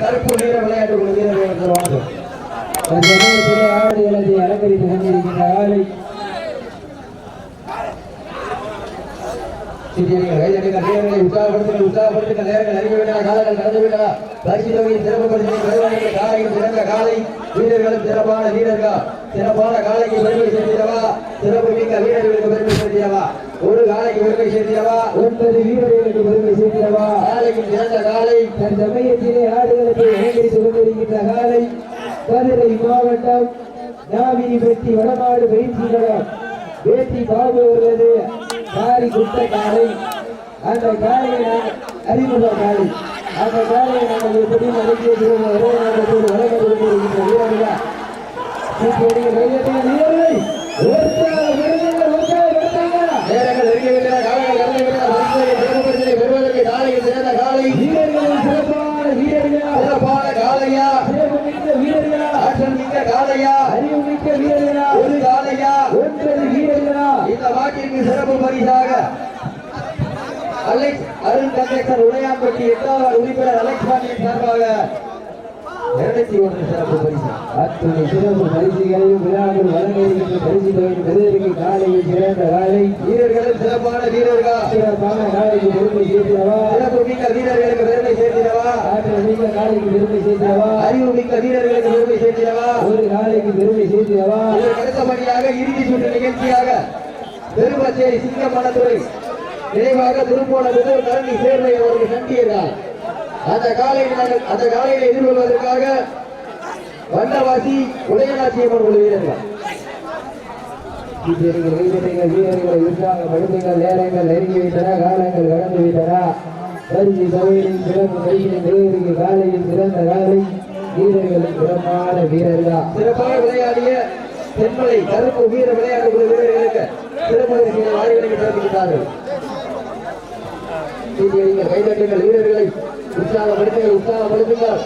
கருப்பு வீர விளையாட்டு குழு வீரர்கள் வருவாங்க சமயத்திலே ஆடுகளத்தை கொண்டிருக்கின்ற ஆளை உற்சாகப்படுத்துங்கள் உற்சாகப்படுத்துங்கள். நேரங்கள் அறிவிவிட்டன காலங்கள் பரிசு காலையில் சிறந்த காலை வீரர்களும் சிறப்பான வீரர்கள். சிறப்பான காலைக்கு பெருமை சிறப்பு மிக்க வீரர்களுக்கு பெருமை சேர்த்திடவா? ஒரு காலைக்கு பெருமை சேர்த்திடவா ஒன்பது வீரர்களுக்கு பெருமை சேர்க்கிறவா? காலைக்கு சிறந்த காலை. தன் சமயத்திலே ஆடுகளத்தை அலங்கரித்துக் கொண்டிருக்கின்ற காலை மதுரை மாவட்டம் நாவினி பெட்டி வடநாடு பயிற்சி களம் வேட்டி பாபு அவர்களது காரி குட்ட காலை. அந்த காலையை அறிமுக காலை. அந்த காலையை நாங்கள் எப்படி வழங்க கொண்டிருக்கின்ற வீரர்களா? வீரர்களை உற்சாகப்படுத்துங்கள், உற்சாகப்படுத்துங்கள். நேரங்கள் நெருங்கிவிட்டன காலங்கள் கடந்துவிட்டன பரிசு தொகை சிறப்பு பரிசினை பெறுவதற்கு காலையில் சிறந்த காலை. வீரர்களின் சிறப்பான வீரர்களா? சிறப்பான காலையா? சிறப்புமிக்க வீரர்களா? ஆற்றல் மிக்க காலையா? அறிவுமிக்க வீரர்களா? ஒரு காலையா? ஒன்பது வீரர்களா? இந்த வாக்கிற்கு சிறப்பு பரிசாக அலெக்ஸ் அருண் கந்தேசன் உடையாம்பட்டி எட்டாவது உறுப்பினர் அலெக்ஸ் பாண்டியன் சார்பாக இருநூத்தி ஒன்று சிறப்பு பரிசு அத்துணை சிறப்பு பரிசுகளையும் விழாவில் வழங்க இருக்கின்ற பரிசு தொகையின் காலையில் சிறந்த காலை வீரர்களும் சிறப்பான வீரர்கள் சிறப்பான காலைக்கு பெருமை சேர்க்கிறவா சிறப்பு மிக்க வீரர்களுக்கு பெருமை சேர்த்திடவா ஆற்றல் மிக்க காலைக்கு பெருமை சேர்க்கிறவா அறிவு மிக்க வீரர்களுக்கு பெருமை சேர்த்திடவா ஒரு காலைக்கு பெருமை அடுத்தபடியாக இறுதி சுற்று நிகழ்ச்சியாக சிங்கமணத்துறை நினைவாக திருப்போண முதல் கரணி சேர்வை அவர்கள் சண்டியர்கள் அந்த காலையில் நாங்கள் அந்த காலையில் எதிர்கொள்வதற்காக வண்டவாசி உதயநாச்சியம்மன் குழு வீரர்கள் வீரர்கள் வீரர்கள் வீரர்களை உற்சாகப்படுத்துங்கள் நேரங்கள் நெருங்கி விட்டன காலங்கள் கடந்து விட்டன? பரிசு தொகையின் சிறப்பு பரிசினை பெறுவதற்கு காலையில் சிறந்த காலை வீரர்களின் சிறப்பான வீரர்களா? சிறப்பாக விளையாடிய தென்மலை கருப்பு வீர விளையாட்டு குழு வீரர்களுக்கு சிறப்பு பரிசினை சிறப்பிக்கிறார்கள் கைதட்டுங்கள் வீரர்களை உற்சாகப்படுத்துங்கள் உற்சாகப்படுத்துங்கள்.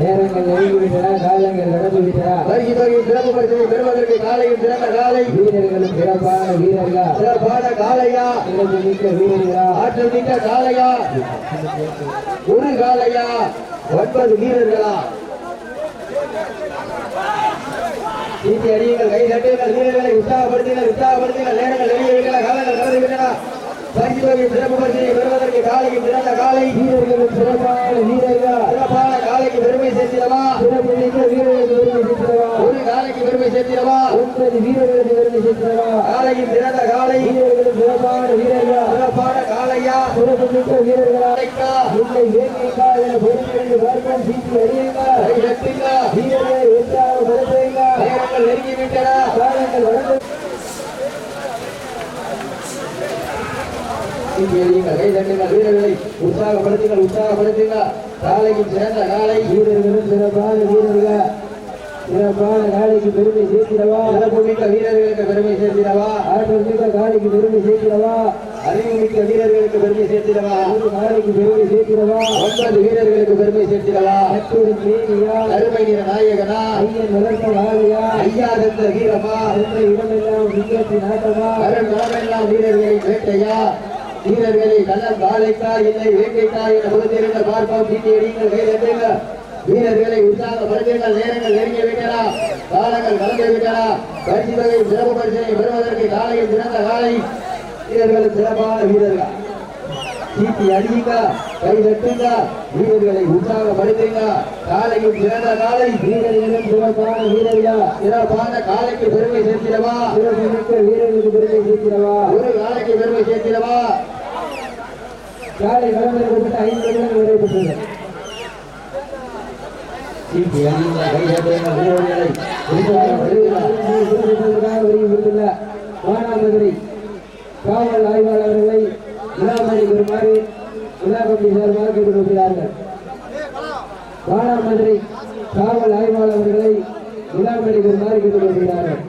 நேரங்கள் நெருங்கி விட்டன காலங்கள் கடந்து விட்டன பரிசு தொகையின் சிறப்பு பரிசினை பெறுவதற்கு காலையில் சிறந்த காலை. வீரர்களும் சிறப்பான வீரர்களா? சிறப்பான காலையா? சிறப்பு மிக்க வீரர்களா? ஆற்றல் மிக்க காலையா? ஒரு காலையா? ஒன்பது வீரர்களா? சீட்டி அடியுங்கள் கை தட்டுங்கள் வீரர்களை உற்சாகப்படுத்துங்கள் உற்சாகப்படுத்துங்கள். நேரங்கள் நெருங்கி விட்டன காலங்கள் கடந்து பரிசு தொகையின் சிறப்பு பரிசினை பெறுவதற்கு காலையில் சிறந்த காலை. வீரர்களும் சிறப்பான வீரர்களா. சிறப்பான காலைக்கு பெருமை சேர்த்திடவா? சிறப்பு மிக்க வீரர்களுக்கு பெருமை சேர்க்கிறவா ஒரு காலைக்கு பெருமை சேர்த்திடவா? ஒன்பது வீரர்களுக்கு பெருமை சேர்க்கிறவா காலையில் சிறந்த காலை. வீரர்களும் சிறப்பான வீரர்களா? சிறப்பான காலையா? சிறப்பு மிக்க வீரர்களா? இல்லை என பொறுப்பிருந்து சீட்டி வீரர்களை உற்சாகப்படுத்துங்க நேரங்கள் நெருங்கி விட்டன காலங்கள் வளர்ந்து சீட்டியடியுங்கள், கை தட்டுங்கள் வீரர்களை உற்சாகப்படுத்துங்கள் உற்சாகப்படுத்துங்கள் காலையும் சிறந்த காலை வீரர்களும் சிறப்பான வீரர்களா சிறப்பான காலைக்கு பெருமை சேர்க்கிறவா சிறப்புமிக்க வீரர்களுக்கு பெருமை சேர்த்திடவா ஆற்றல் மிக்க காலைக்கு பெருமை சேர்க்கிறவா அறிவுமிக்க வீரர்களுக்கு பெருமை சேர்த்திடவா ஒரு காலைக்கு பெருமை சேர்க்கிறவா ஒன்பது வீரர்களுக்கு பெருமை சேர்த்திடவா மற்றொரு மேனியா அருமை நிற நாயகனா ஐயன் வளர்த்த வாழையா ஐயா தந்த வீரமா அந்த இடமெல்லாம் ஆட்டமா வீரர்களை வேட்டையா வீரவேலை கள்ளம் காலைக்கா இல்லை வேட்டைக்கா என பொறுத்திருந்த பார்ப்போம். சீட்டியடியுங்கள் கை தட்டுங்கள் வீரர்களை உற்சாகப்படுத்துங்கள் நேரங்கள் நெருங்கி விட்டனா. காலங்கள் கலந்து விட்டனா. பரிசு தொகை சிறப்பு பரிசனை பெறுவதற்கு காலையில் சிறந்த காலை. வீரர்கள் சிறப்பான வீரர்கள். சீட்டி அடியுங்க கை தட்டுங்க வீரர்களை உற்சாகப்படுத்துங்க. காலையும் சிறந்த காலை வீரர்களும் சிறப்பான வீரர்களா சிறப்பான காலைக்கு பெருமை சேர்க்கிறவா? சிறப்பு வீரர்களுக்கு பெருமை சேர்க்கிறவா? ஒரு காலைக்கு பெருமை சேர்க்கிறவா? காலை களமிறக்கப்பட்ட ஐந்து நிமிடங்கள் நடைபெற்றது சீட்டி அடியுங்க கை தட்டுங்க வீரர்களை மானாமதுரை காவல் ஆய்வாளர்கள் விழாமணி பெறுமாறு விழா கமிட்டி சார்பாக கேட்டுக்கொள்கிறார்கள் மானாமதுரை காவல் ஆய்வாளர்களை விழாமணி பெறுமாறு கேட்டுக்கொள்கிறார்கள்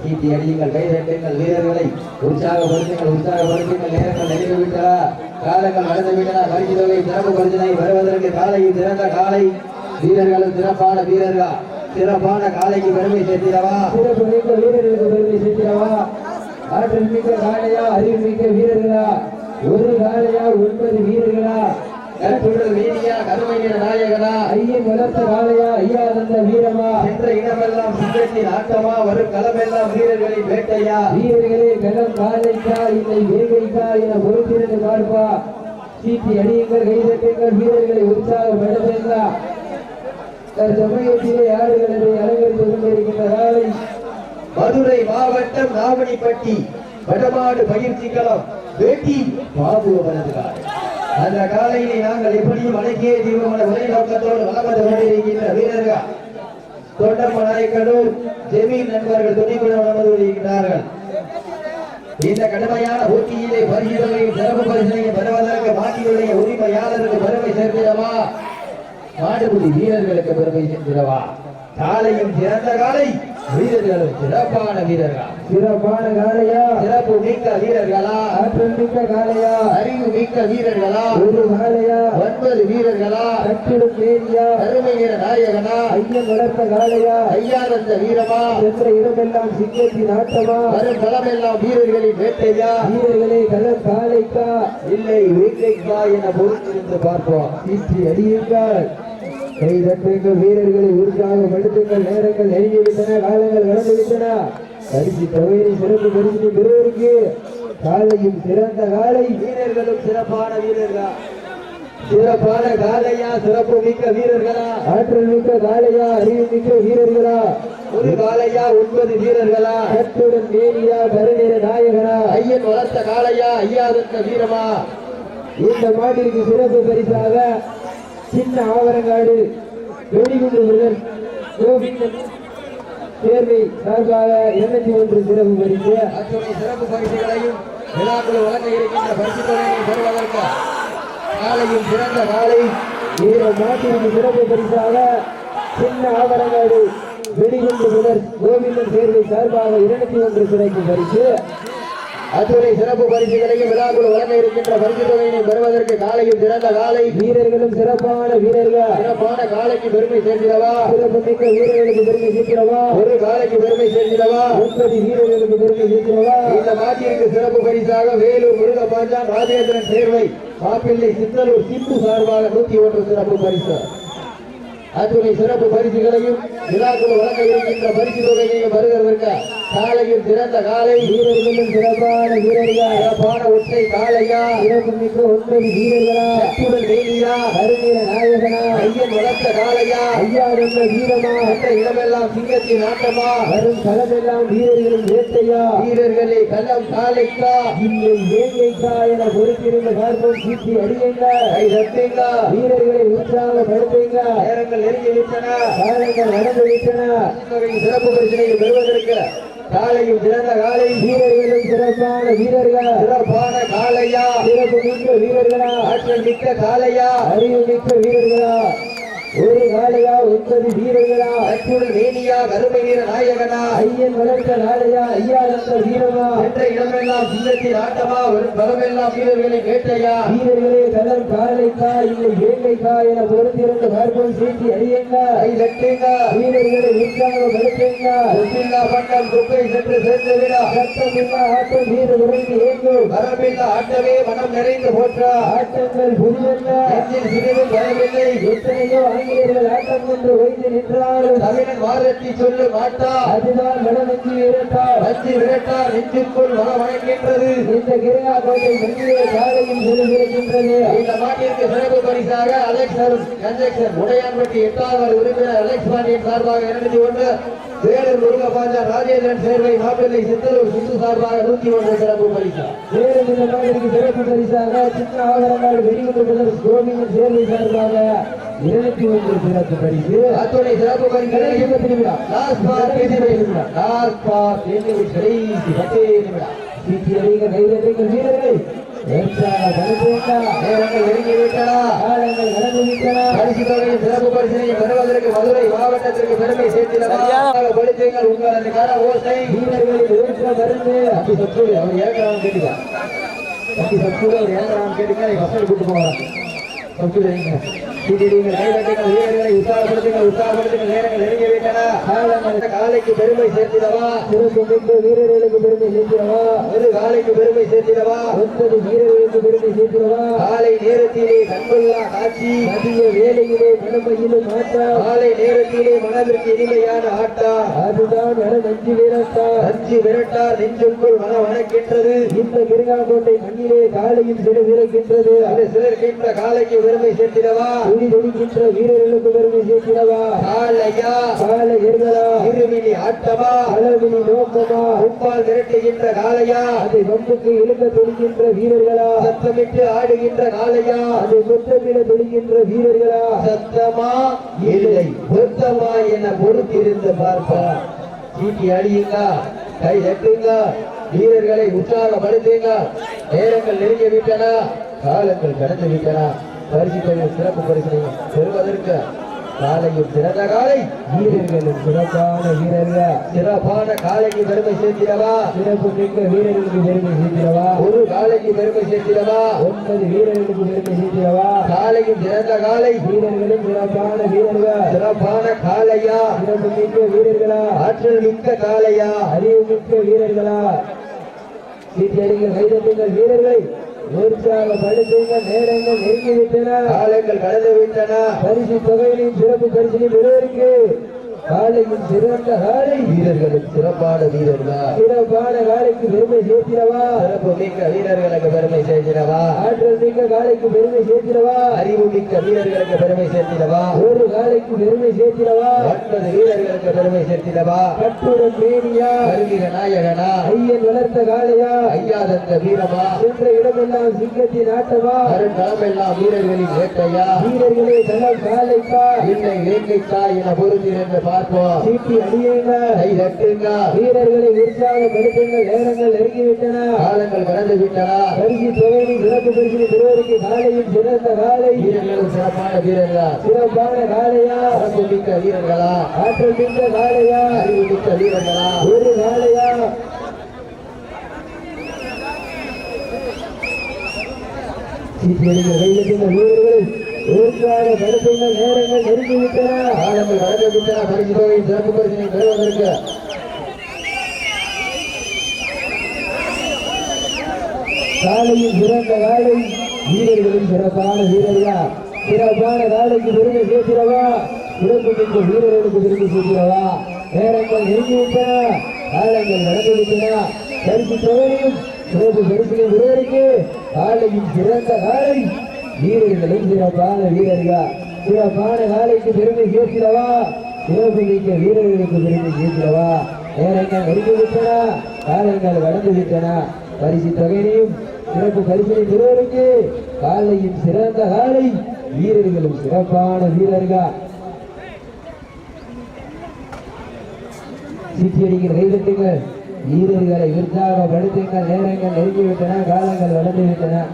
சீட்டி அடியுங்கள் கை தட்டுங்கள் வீரர்களை. உற்சாகப்படுத்துங்கள் உற்சாகப்படுத்துங்கள் நேரங்கள் நெருங்கி விட்டன காலங்கள் நடந்து விட்டன பரிசு தொகை சிறப்பு பரிசனை பெறுவதற்கு காலையில் சிறந்த காலை. வீரர்களும் சிறப்பான வீரர்கள்? சிறப்பான காலைக்கு பெருமை சேர்த்திடவா? சிறப்பு மிக்க வீரர்களுக்கு பெருமை சேர்க்கிறவா ஆற்றல் மிக்க காளையா அறிவு மிக்க வீரர்களா? ஒரு காளையா ஒன்பது வீரர்கள்? கற்புள்ள வீதியா கருமை நிற நாயகனா? ஐயன் வளர்த்த காளையா? ஐயா தந்த வீரமா? சென்ற இடமெல்லாம் சிங்கத்தின் ஆட்டமா? வரும் களமெல்லாம் வீரர்களின் வேட்டையா? வீரர்களே களம் காலைக்கா இல்லை வேகைக்கா என பொறுத்திருந்து பார்ப்பா. சீட்டி அடியுங்கள் கைதட்டுங்கள் வீரர்களை உற்சாகப்படுத்துங்க தற்சமயத்திலே ஆடுகளதை அலங்கரித்து கொண்டிருக்கின்ற காலை மதுரை மாவட்டம் நாவணிப்பட்டி வடமாடு பயிற்சிக்கலாம். வேட்டி பாபு அவரது அந்த காலையிலே நாங்கள் எப்படியும் அடக்கிய தீவிரமான ஒரே நோக்கத்தோடு வளர்ந்து கொண்டிருக்கின்ற வீரர்கள். தொண்டம்ம நாயக்கனூர் ஜெமீன் நண்பர்கள் துணைக்குழு வளர்ந்து கொண்டிருக்கிறார்கள். இந்த கடுமையான போட்டியிலே பரிசுகளையும் சிறப்பு பரிசுகளையும் பெறுவதற்கு மாட்டியுடைய உரிமையாளருக்கு பெருமை சேர்க்கிறவா? மாடுபுலி வீரர்களுக்கு பெருமை சேர்க்கிறவா? காலையும் சிறந்த காலை. வீரர்களும் சிறப்பான வீரர்களா? சிறப்பான காளையா? சிறப்பு மிக்க வீரர்களா? ஆற்றல் மிக்க காளையா? அறிவு மிக்க வீரர்களா? ஒரு காளையா? ஒன்பது வீரர்களா? கட்டிடும் மேரியா அருமை வீர நாயகனா? ஐயன் வளர்த்த காளையா? ஐயானந்த வீரமா? சென்ற இடமெல்லாம் சிங்கத்தின் ஆட்டமா? வரும் களமெல்லாம் வீரர்களின் வேட்டையா? வீரர்களே களம் காளைக்கா? இல்லை வீட்டைக்கா என பொறுத்திருந்து பார்ப்போம். அடியுங்கள். கை தட்டுங்கள் வீரர்களை உற்சாகப்படுத்துங்கள் நேரங்கள் நெருங்கிவிட்டன காலங்கள் கடந்து விட்டன பரிசு தொகையை சிறப்பு பரிசு பெறுவதற்கு காலையும் சிறந்த காலை. வீரர்களும் சிறப்பான வீரர்களா? சிறப்பான காலையா? சிறப்பு மிக்க வீரர்களா? ஆற்றல் மிக்க காலையா? அறிவு மிக்க வீரர்களா? ஒரு காலையா? ஒன்பது வீரர்களா? கட்டுடன் மேரியா கருநிற நாயகனா? ஐயன் வளர்த்த காளையா ஐயாதத்த வீரமா? இந்த மாட்டிற்கு சிறப்பு பரிசாக சின்ன ஆவரங்காடு வெடிகுண்டு விருதன் கோவிந்தன் தேர்வை சார்பாக இருநூத்தி ஒன்று சிறப்பு பரிசு. அத்துணை சிறப்பு பரிசுகளையும் விழாக்குழு வழங்க இருக்கின்ற பரிசு தொகையை பெறுவதற்கு காலையும் சிறந்த காலை இந்த மாட்டிற்கு சிறப்பு பரிசாக சின்ன ஆவரங்காடு வெடிகுண்டு விருதன் கோவிந்தன் தேர்வை சார்பாக இருநூத்தி ஒன்று சிறப்பு பரிசு. அத்துணை சிறப்பு பரிசுகளையும் விழாக்குழு வழங்க இருக்கின்ற பரிசு தொகையினை பெறுவதற்கு காலையும் சிறந்த காலை வீரர்களும் சிறப்பான வீரர்கள். சிறப்பான காலைக்கு பெருமை சேர்க்கிறவா? சிறப்பு மிக்க வீரர்களுக்கு பெருமை சேர்க்கிறவா? ஒரு காலைக்கு பெருமை சேர்க்கிறவா? ஒன்பது வீரர்களுக்கு பெருமை சேர்க்கிறவா? இந்த மாட்டிற்கு சிறப்பு பரிசாக வேலூர் முருகபாஞ்சான் ராஜேந்திரன் சேர்வை மாப்பிள்ளை சித்தலூர் சிந்து சார்பாக நூத்தி ஒன்று சிறப்பு பரிசு. அத்துணை சிறப்பு பரிசுகளையும் விழாக்குழு வழங்க இருக்கின்ற பரிசு தொகையையும் வருகிறதற்கு காலையில் சிறந்த காலை வீரர்களும் சிறப்பான வீரர்களா சிறப்பான ஒற்றை காலையா சிறப்பு மிக்க ஒன்பது வீரர்களா அத்துடன் வேலியா கருநில நாயகனா ஐயன் வளர்த்த காலையா ஐயா என்ற வீரமா அந்த இடமெல்லாம் சிங்கத்தின் ஆட்டமா வரும் களமெல்லாம் வீரர்களும் வேட்டையா வீரர்களே கள்ளம் காலைக்கா இன்னும் வேங்கைக்கா என பொறுத்திருந்த பார்ப்போம் சீட்டி அடியுங்க கை தட்டுங்க வீரர்களை உற்சாகப்படுத்துங்க நேரங்கள் நெருங்கி விட்டன காலங்கள் நடந்து விட்டன சிறப்பு பரிசினை பெறுவதற்கு காலையும் சிறந்த காலை. வீரர்களும் சிறப்பான வீரர்கள். சிறப்பான காலையா? சிறப்பு மிக்க வீரர்களா? ஆற்றல் மிக்க காலையா? அறிவு மிக்க வீரர்களா? ஒரு காளையா ஒன்பது வீரர்களா? அச்சுடன் வேணியா கருமை வீர நாயகனா? ஐயன் வளர்த்த காளையா ஐயா தந்த வீரமா என்ற இடமெல்லாம் சிங்கத்தின் ஆட்டமா? வரும் பலமெல்லாம் வீரர்களை வேட்டையா வீரர்களே களம் காளைக்கா இல்லை வேங்கைக்கா என பொறுத்திருந்த பார்ப்போம் சீட்டி அடியுங்க கை தட்டுங்க? வீரர்களை உற்சாகப்படுத்துங்க ஒப்பில்லா பட்டம் குப்பை சென்று சேர்ந்து விட சத்தமில்லா ஆட்டம் வீர உறைந்து ஏங்கும் வரமில்லா ஆட்டமே மனம் நிறைந்து போற்றா? ஆட்டங்கள் நெஞ்சில் சிறிதும் பயமில்லை எத்தனையோ ஆங்கிலேயர்கள் ஆட்டம் என்று வைத்து நின்றாலும் தமிழன் வாரத்தி சொல்லு மாட்டா. அதுதான் மனமெஞ்சி வீரத்தார் அஞ்சு விரட்டார் நெஞ்சுக்குள் மன வணங்கின்றது இந்த கிரையா கோட்டை மண்ணிலே காலையில் செலுத்திருக்கின்றது இந்த மாட்டிற்கு சிறப்பு பரிசாக அலெக்ஸ் அருண் கன்ஜெக்ஷன் உடையான்பட்டி எட்டாவது உறுப்பினர் அலெக்ஸ் பாண்டியன் சார்பாக இருநூத்தி ஒன்று வேலூர் முருகபாஜா ராஜேந்திரன் சேர்வை மாப்பிள்ளை சித்தலூர் சிந்து சார்பாக நூத்தி ஒன்று சிறப்பு பரிசா. வேறு இந்த மாதிரிக்கு சிறப்பு பரிசாக சின்ன ஆவரங்காடு வெடிகுண்டு பிரதர்ஸ் கோவிந்தன் சேர்வை சார்பாக இருநூத்தி ஒன்று சிறப்பு பரிசு அத்துணை சிறப்பு பரிசுகளை இந்த திருவிழா லாஸ்ட் பார்க் நிமிடம் லாஸ்ட் பார்க் நிமிடம் கடைசி பத்தே நிமிடம். சீட்டி அடிக்க கைதட்டுங்கள் வீரர்கள் உற்சாகப்படுத்துங்க நேரங்கள் நெருங்கி விட்டன காலங்கள் நடந்து விட்டன பரிசு தொகையின் சிறப்பு பரிசினை பெறுவதற்கு மதுரை மாவட்டத்திற்கு பெருமை சேர்த்திடவா? படுத்துங்கள் உங்களது கர ஓசை. வீரர்களின் ஊற்ற மருந்து அப்படி சத்து அவர் ஏற்கனவே கேட்டுக்கா. அப்படி சத்து அவர் ஏற்கனவே கேட்டுக்கா நீ பசங்க கூட்டு போவாங்க சத்து வைங்க கைதட்டுங்கள் வீரர்களை உற்சாகப்படுத்துங்கள் உற்சாகப்படுத்துங்கள் நேரங்கள் நெருங்கி விட்டன காலைக்கு பெருமை சேர்த்திடவா? சிறப்பு மிக்க வீரர்களுக்கு பெருமை சேர்க்கிறவா ஒரு காலைக்கு பெருமை சேர்த்திடவா? ஒன்பது வீரர்களுக்கு பெருமை சேர்க்கிறவா காலை நேரத்திலே கண்கொள்ளா காட்சி மதிய வேலையிலே மனமையிலும் ஆட்டா காலை நேரத்திலே மனதிற்கு இனிமையான ஆட்டா. அதுதான் நட நஞ்சு வீரத்தா அஞ்சு விரட்டார் நெஞ்சுக்குள் மன வணக்கின்றது. இந்த மண்ணிலே காலையில் சிறு அது சிலர்கின்ற காலைக்கு பெருமை சேர்த்திடவா? துடி துடிக்கின்ற வீரர்களுக்கு பெருமை சேர்க்கிறவா காலையா? கால எருகளா இருமினி ஆட்டமா? அளவினி நோக்கமா? உப்பால் விரட்டுகின்ற காலையா? அதை வம்புக்கு இழுக்க துடிக்கின்ற வீரர்களா? சத்தமிட்டு ஆடுகின்ற காலையா? அதை முத்தமிட துடிக்கின்ற வீரர்களா? சத்தமா? இல்லை. பொருத்தமா என பொறுத்திருந்து பார்ப்பா சீட்டி அடியுங்க கை தட்டுங்க வீரர்களை உற்சாகப்படுத்துங்க. நேரங்கள் நெருங்கி விட்டன காலங்கள் கடந்து விட்டன. பரிசு சிறப்பு பரிசனை பெறுவதற்கு காலையில் சிறந்த காலை வீரர்களின் சிறப்பான வீரர்கள். சிறப்பான காலைக்கு பெருமை சேர்த்திடவா? சிறப்பு மிக்க வீரர்களுக்கு பெருமை சேர்த்திடவா? ஒரு காலைக்கு பெருமை சேர்த்திடவா? ஒன்பது வீரர்களுக்கு பெருமை சேர்த்திடவா? காலையில் சிறந்த காலை வீரர்களும் சிறப்பான வீரர்கள். சிறப்பான காலையா? சிறப்பு மிக்க வீரர்களா? ஆற்றல் மிக்க காலையா? அறிவு மிக்க வீரர்களா? சீட்டியடிகள் கைதட்டுங்கள் வீரர்களை. உற்சாகப்படுத்துங்கள் நேரங்கள் நெருங்கிவிட்டன. காலங்கள் கடந்து விட்டன. பரிசு தொகையிலையும் சிறப்பு பரிசிலையும் பெறுவதற்கு காலையும் சிறந்த காலை. வீரர்களும் சிறப்பான வீரர்களா? சிறப்பான காலைக்கு பெருமை சேர்க்கிறவா? சிறப்பு மிக்க வீரர்களுக்கு பெருமை சேர்த்திடவா ஆற்றல் மிக்க காலைக்கு பெருமை சேர்க்கிறவா? அறிவு மிக்க வீரர்களுக்கு பெருமை சேர்த்திடவா ஒரு காலைக்கு பெருமை சேர்க்கிறவா? ஒன்பது வீரர்களுக்கு பெருமை சேர்த்திடவா கட்டுடன் மேனியா? கருவிக நாயகனா? ஐயன் வளர்த்த காளையா? ஐயாதந்த வீரமா? சென்ற இடமெல்லாம் சிங்கத்தின் ஆட்டமா? அருண்களமெல்லாம் வீரர்களின் வேட்டையா? வீரர்களே தலம் காலைக்கா இல்லை வேட்டைக்கா என பொறுத்திருந்து பார்ப்போம். சீட்டி அடியுங்க கை தட்டுங்க. வீரர்களை உற்சாகப்படுத்துங்கள் நேரங்கள் நெருங்கிவிட்டன. காலங்கள் கடந்து விட்டன பரிசு தொகையின் சிறப்பு பரிசு பெறுவதற்கு காலையும் சிறந்த காலை சிறப்பான வீரர்களா. சிறப்பான காளையா சிறப்பு மிக்க வீரர்களா? ஆற்றல் மிக்க காளையா அறிவு மிக்க வீரர்களா? ஒரு காளையா சீட்டியடிகள் கையெழுத்துங்கள் வீரர்களை உற்சாகப்படுத்துங்கள் நேரங்கள் நெருங்கிவிட்டன காலங்கள் கடந்து பரிசு தொகையின் சிறப்பு பரிசினை பெறுவதற்கு. காலையில் சிறந்த காலை வீரர்களும் சிறப்பான வீரர்களா? சிறப்பான காலைக்கு பெருமை சேர்க்கிறவா? சிறப்பு மிக்க வீரர்களுக்கு பெருமை சேர்க்கிறவா? நேரங்கள் நெருங்கிவிட்டன நடந்துவிட்டன. பரிசு தொகையும் சிறப்பு காலையில் சிறந்த வீரர்களும் சிறப்பான வீரர்களா. சிறப்பான காலைக்கு பெருமை சேர்க்கிறவா? சிறப்பு வீரர்களுக்கு பெருமை சேர்க்கிறவா? நேரங்கள் நெருங்கிவிட்டன காலங்கள் வளர்ந்து விட்டன. பரிசு தொகையினையும் சிறப்பு பரிசனை பெறுவதற்கு காலையும் சிறந்த காலை வீரர்களும் சிறப்பான வீரர்கள். சீட்டியடிக்கிற கைதட்டுங்கள் வீரர்களை உற்சாகப்படுத்துங்கள். நேரங்கள் நெருங்கிவிட்டன காலங்கள் வளர்ந்து விட்டன.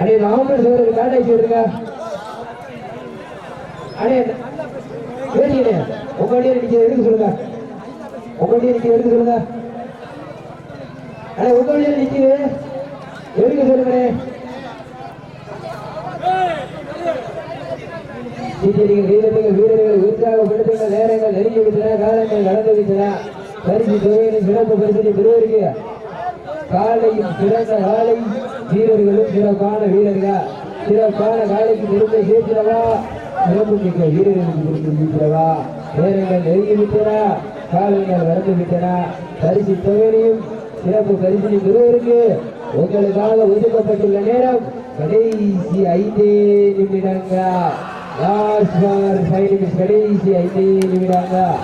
அடே ராமன் சோழருக்கு காட்டாய் செய்யுங்க அடே வேடிக்கணே உங்க வண்டியை நீங்க எடுக்க சொல்லுங்க. உங்க வண்டியை நீங்க எடுக்க சொல்லுங்க. அடே உங்க வண்டியை நிக்குது எடுக்க சொல்லுங்க சீட்டியடிகள் வீரர்கள் வீரர்களை உற்சாகப்படுத்துங்கள் நேரங்கள் நெருங்கி விட்டன காலங்கள் நடந்து விட்டன. பரிசு தொகையின சிறப்பு பரிசு பெறுவதற்கு காலையும் சிறந்த காலையும் வீரர்களும் சிறப்பான வீரர்கள். சிறப்பான காலைக்கு பெருமை சேர்க்கிறவா சிறப்பு மிக்க வீரர்களுக்கு பெருமை சேர்க்கிறவா நேரங்கள் நெருங்கி விட்டன காலங்கள் வறந்து விட்டன பரிசு தொகையிலையும் சிறப்பு பரிசினை பெறுவதற்கு உங்களுக்காக ஒதுக்கப்பட்டுள்ள நேரம் கடைசி ஐந்தே நிமிடங்கள். லாஸ்ட் ஃபார் ஃபைவ் நிமிஷம் கடைசி ஐந்தே நிமிடங்கள்.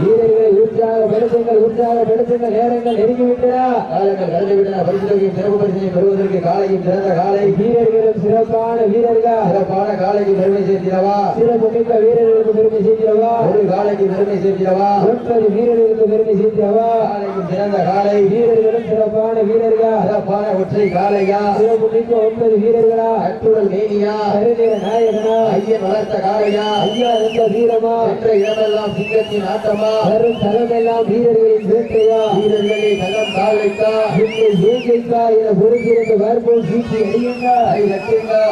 வீரர்களை உற்சாகப்படுத்துங்கள் உற்சாகப்படுத்துங்கள் நேரங்கள் நெருங்கிவிட்டன. காலங்கள் கடந்து விட்டன பரிசு தொகையின் சிறப்பு பரிசினை பெறுவதற்கு காலையும் சிறந்த காலை. வீரர்களும் சிறப்பான வீரர்கள்? சிறப்பான காலைக்கு பெருமை சேர்த்திடவா? சிறப்பு மிக்க வீரர்களுக்கு பெருமை சேர்க்கிறவா ஒரு காலைக்கு பெருமை சேர்த்திடவா? ஒன்பது வீரர்களுக்கு பெருமை சேர்க்கிறவா காலைக்கும் சிறந்த காலை. வீரர்களும் சிறப்பான வீரர்கள்? சிறப்பான ஒற்றை காலையா? சிறப்பு மிக்க ஒன்பது வீரர்களா? கட்டுடல் மேனியா? கருநீர நாயகனா? ஐயன் வளர்த்த காலையா? ஐயா என்ற வீரமா? என்ற இடமெல்லாம் சிங்கத்தின் ஆட்டமா? வரும் தலமெல்லாம் வீரர்களின் வேட்டையா? வீரர்களை களம் காலைக்கா எங்கள் வேங்கைக்கா என பொறுத்திருந்த வரும்போது சீட்டி அடியுங்க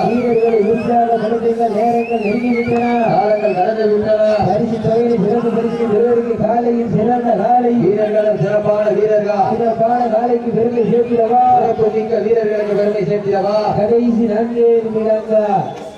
வீரர்களை உற்சாகப்படுத்துங்க நேரங்கள் நெருங்கிவிட்டன. காலங்கள் கடந்து விட்டன பரிசு தொகையை சிறப்பு பரிசு பெறுவதற்கு காலையில் சிறந்த காலை. வீரர்களும் சிறப்பான வீரர்கள். சிறப்பான காலைக்கு பெருமை சேர்க்கிறவா? சிறப்பு மிக்க வீரர்களுக்கு பெருமை சேர்த்திடவா கடைசி நான்கே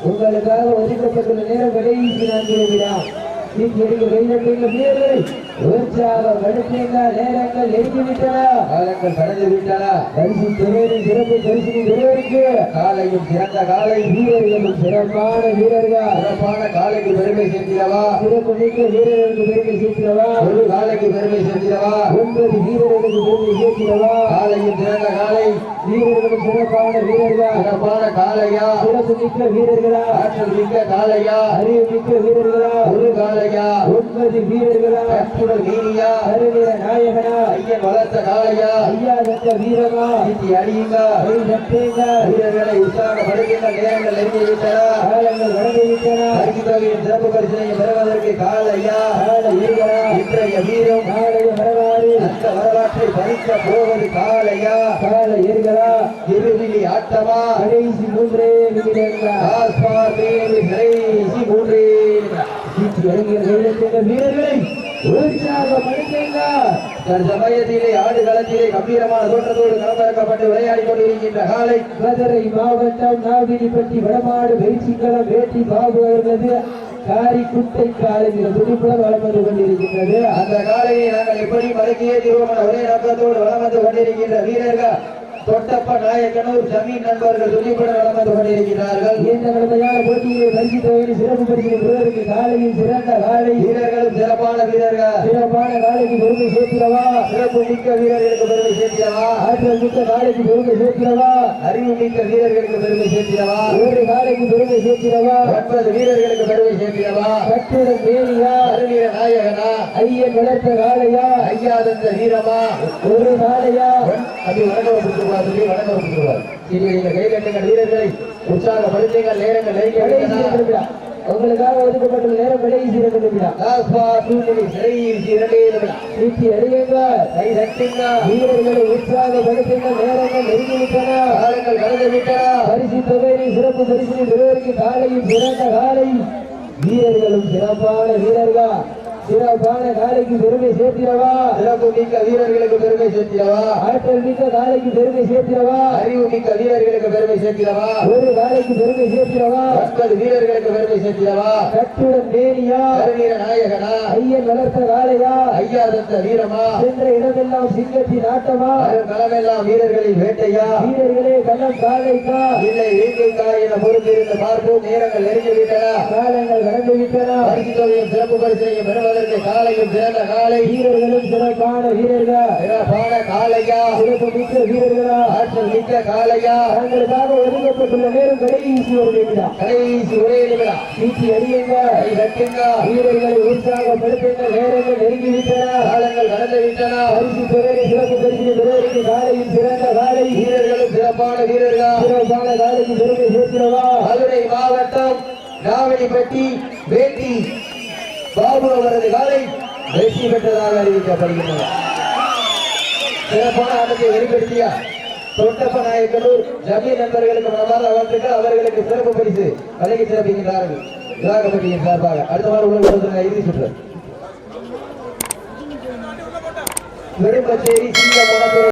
உங்களுக்காக ஒதுக்கப்பட்டுள்ள நேரம் கடைசி நான்கு நிமிடம். சீட்டி அடிக்க கைதட்டுங்க வீரர்களை உற்சாகம் அடுத்தீங்க நேரங்கள் நெருங்கிவிட்டன. காலங்கள் கடந்து விட்டன. பரிசு தொகையின் சிறப்பு பரிசு பெறுவதற்கு காலையும் சிறந்த காலை. வீரர்களும் சிறப்பான வீரர்கள். சிறப்பான காலைக்கு பெருமை சேர்த்திடவா சிறப்பு மிக்க வீரர்களுக்கு பெருமை சேர்க்கிறவா? ஒரு காலைக்கு பெருமை சேர்த்திடவா ஒன்பது வீரர்களுக்கு பெருமை சேர்க்கிறவா? காலையும் சிறந்த காலை. வீரர்களும் சிறப்பான வீரர்கள். சிறப்பான காலையா? சிறப்பு மிக்க வீரர்களா? ஆற்றல் மிக்க காலையா? அறிவு மிக்க வீரர்களா? ஒரு காலையா? ஒன்பது வீரர்களா? கற்புடல் நீனியா கருநிற நாயகனா. ஐயன் வளர்த்த காலையா ஐயா தக்க வீரமா நீட்டி அடியுங்க வீரர்களை உற்சாகப்படுத்துங்க நேரங்கள் நெருங்கி விட்டன காலங்கள் கடந்து விட்டன பரிசு தொகையின் சிறப்பு பரிசனை பெறுவதற்கு கால வீரர்களா இன்றைய வீரம். நாளைய வரலாறு. அந்த வரலாற்றை பறிக்க போவது காலையா கால ஏறுகளா இருவிழி ஆட்டமா. கடைசி மூன்றே நிமிடங்களா. ஆஸ்பார் தேவி கடைசி மூன்றே சீட்டி வீரர்களை உற்சாகப்படுத்துங்க தற்சமயத்திலே ஆடு களத்திலே கம்பீரமான தோற்றத்தோடு களமிறக்கப்பட்டு விளையாடி கொண்டிருக்கின்ற காலை மதுரை மாவட்டம் நாவினிப்பட்டி வடமாடு வெயிச்சிங்களம் வேட்டி பாபு அவர்களது காரிக்குட்டை காலையில் துடிப்புடன் வளம் வந்து கொண்டிருக்கின்றது. அந்த காலையை நாங்கள் எப்படி மடக்கியே தீர்வோம் ஒரே நோக்கத்தோடு வளம் வந்து கொண்டிருக்கின்ற வீரர்கள் தொட்டப்ப நாயக்கனூர் ஜமீன் நண்பர்கள் வளம் வந்து கொண்டிருக்கிறார்கள். இந்த கடமையான போட்டியிலே பரிசு தொகையில் சிறப்பு பரிசு பெறுவதற்கு காலையில் சிறந்த காலை வீரர்களும் சிறப்பான வீரர்கள். சிறப்பான காலைக்கு பெருமை சேர்க்கிறவா? சிறப்பு மிக்க வீரர்களுக்கு பெருமை சேர்த்திடவா ஆற்றல் மிக்க காலைக்கு பெருமை சேர்க்கிறவா? அறிவு மிக்க வீரர்களுக்கு பெருமை சேர்த்திடவா ஒரு காலைக்கு பெருமை சேர்க்கிறவா? ஒன்பது வீரர்களுக்கு பெருமை சேர்த்திடவா கட்டுடன் மேலியா அருவீர நாயகனா? ஐயன் வளர்த்த காலையா ஐயாதந்த வீரமா? ஒரு காலையா அப்படி வணக்கம் கொடுத்துருவார் சொல்லி வணக்கம் கொடுத்துருவார் சரி நீங்க கை கட்டுங்கள் வீரர்களை உற்சாகப்படுத்துங்கள் நேரங்கள் நெருங்கி கடைசி. உங்களுக்காக ஒதுக்கப்பட்டுள்ள நேரம் கடைசி இரண்டு நிமிடம் சிறையில் இரண்டே நிமிடம். நீட்டி அறியுங்க கை தட்டுங்க. வீரர்களை உற்சாகப்படுத்துங்க நேரங்கள் நெருங்கிவிட்டன காலங்கள் கடந்து விட்டன. பரிசு தொகையை சிறப்பு பரிசு பெறுவதற்கு காலையும் சிறந்த காலை. வீரர்களும் சிறப்பான வீரர்கள். சிறப்பான காலைக்கு பெருமை சேர்த்திடவா? சிறப்பு மிக்க வீரர்களுக்கு பெருமை சேர்த்திடவா? ஆற்றல் மிக்க காலைக்கு பெருமை சேர்த்திடவா? அறிவு மிக்க வீரர்களுக்கு பெருமை சேர்த்திடவா? ஒரு காலைக்கு பெருமை சேர்த்திடவா? ஒன்பது வீரர்களுக்கு பெருமை சேர்த்திடவா? கட்டுடன் மேனியா? கருவீர நாயகனா? ஐயன் வளர்த்த காலையா ஐயாதந்த வீரமா? சென்ற இடமெல்லாம் சிங்கத்தின் ஆட்டமா களமெல்லாம் வீரர்களின் வேட்டையா? வீரர்களே கள்ளம் காலைக்கா இல்லை வேட்டைக்கா என பொறுத்திருந்து பார்ப்போம் நேரங்கள் நெருங்கி விட்டன. காலங்கள் கடந்து விட்டன. பரிசு தொகையும் சிறப்பு பரிசையும் காலையும் சிறந்த காலை வீரர்களும் சிறப்பான வீரர்கள்? சிறப்பான காலையா? சிறப்பு மிக்க வீரர்களா? ஆற்றல் மிக்க காலையா? தங்களுக்காக ஒதுக்கப்பட்டுள்ள நேரம் கடைசி ஒரு நிமிடம். கடைசி ஒரே நிமிடம். நீட்டி அறியுங்க வீரர்களை உற்சாகப்படுத்துங்க. நேரங்கள் நெருங்கி காலங்கள் கடந்து விட்டன பரிசு பெறுவதை சிறப்பு பரிசு பெறுவதற்கு காலையில் சிறந்த காலை. வீரர்களும் சிறப்பான வீரர்கள்? சிறப்பான காலைக்கு பெருமை சேர்க்கிறவா மதுரை மாவட்டம் நாவடிப்பட்டி வேட்டி பாபு அவரது காலை வெற்றி பெற்றதாக அறிவிக்கப்படுகின்றன. சிறப்பான ஆட்டத்தை வெளிப்படுத்திய தொட்டப்ப நாயக்கனூர் ஜமீன் நண்பர்களுக்கு மனமார்ந்த வாழ்த்துக்கள். அவர்களுக்கு சிறப்பு பரிசு வழங்கி சிறப்பிக்கின்றார்கள். விழாக்கப்பட்டியின் சார்பாக அடுத்த வாரம் உள்ள இறுதி சுற்று. நெடும்பச்சேரி சிங்கம்